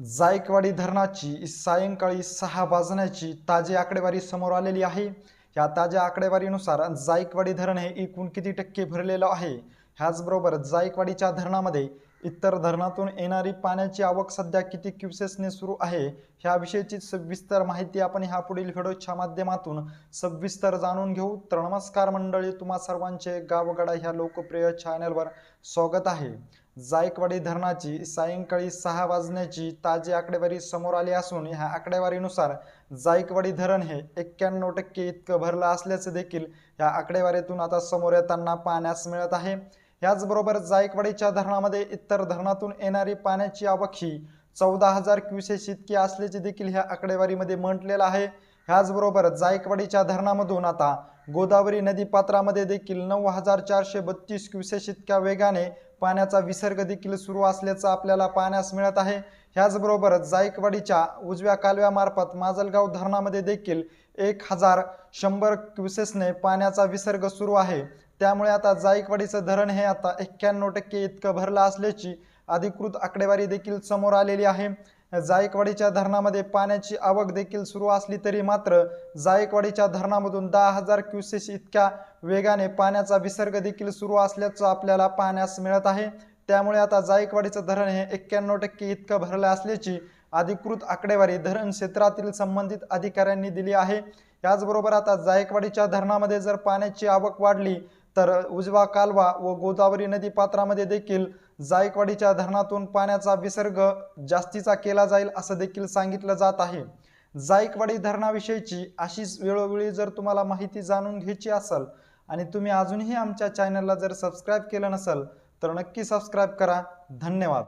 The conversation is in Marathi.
जायकवाडी धरणाची सायंकाळी सहा वाजण्याची ताजी आकडेवारी समोर आलेली आहे. या ताज्या आकडेवारीनुसार जायकवाडी धरण हे एकूण किती टक्के भरलेलं आहे? ह्याचबरोबर जायकवाडीच्या धरणामध्ये इतर धरणातून येणारी पाण्याची आवक सध्या किती क्युसेसने सुरू आहे ह्याविषयीची सविस्तर माहिती आपण ह्या पुढील व्हिडिओच्या माध्यमातून सविस्तर जाणून घेऊ. तर नमस्कार मंडळी तुम्हा सर्वांचे गावगडा ह्या लोकप्रिय चॅनलवर स्वागत आहे. जायकवाडी धरणाची सायंकाळी सहा वाजण्याची ताजी आकडेवारी समोर आली असून ह्या आकडेवारीनुसार जायकवाडी धरण हे एक्क्याण्णव टक्के इतकं भरलं असल्याचं देखील ह्या आकडेवारीतून आता समोर येताना पाहण्यास मिळत आहे. याचबरोबर जायकवाडीच्या धरणामध्ये इतर धरणातून येणारी पाण्याची आवक ही चौदा हजार क्युसेस इतकी असल्याचे देखील ह्या आकडेवारीमध्ये म्हटलेलं आहे. ह्याचबरोबर जायकवाडीच्या धरणामधून आता गोदावरी नदी पात्रामध्ये देखील नऊ हजार चारशे बत्तीस क्युसेस इतक्या वेगाने पाण्याचा विसर्ग देखील सुरू असल्याचं आपल्याला पाहण्यास मिळत आहे. ह्याचबरोबर जायकवाडीच्या उजव्या कालव्यामार्फत माजलगाव धरणामध्ये देखील एक हजार शंभर क्युसेसने पाण्याचा विसर्ग सुरू आहे. त्यामुळे आता जायकवाडीचं धरण हे आता एक्क्याण्णव टक्के इतकं भरलं असल्याची अधिकृत आकडेवारी देखील समोर आलेली आहे. जायकवाडीच्या धरणामध्ये पाण्याची आवक देखील सुरू असली तरी मात्र जायकवाडीच्या धरणामधून दहा हजार क्युसेस इतक्या वेगाने पाण्याचा विसर्ग देखील सुरू असल्याचं आपल्याला पाहण्यास मिळत आहे. त्यामुळे आता जायकवाडीचं धरण हे एक्क्याण्णव टक्के इतकं भरलं असल्याची अधिकृत आकडेवारी धरण क्षेत्रातील संबंधित अधिकाऱ्यांनी दिली आहे. याचबरोबर आता जायकवाडीच्या धरणामध्ये जर पाण्याची आवक वाढली तर उजवा कालवा व गोदावरी नदी पात्रामध्ये देखील जायकवाडीच्या धरणातून पाण्याचा विसर्ग जास्तीचा केला जाईल असं देखील सांगितलं जात आहे. जायकवाडी धरणाविषयीची अशीच वेळोवेळी जर तुम्हाला माहिती जाणून घ्यायची असेल आणि तुम्ही अजूनही आमच्या चॅनलला जर सबस्क्राईब केलं नसेल तर नक्की सबस्क्राईब करा. धन्यवाद.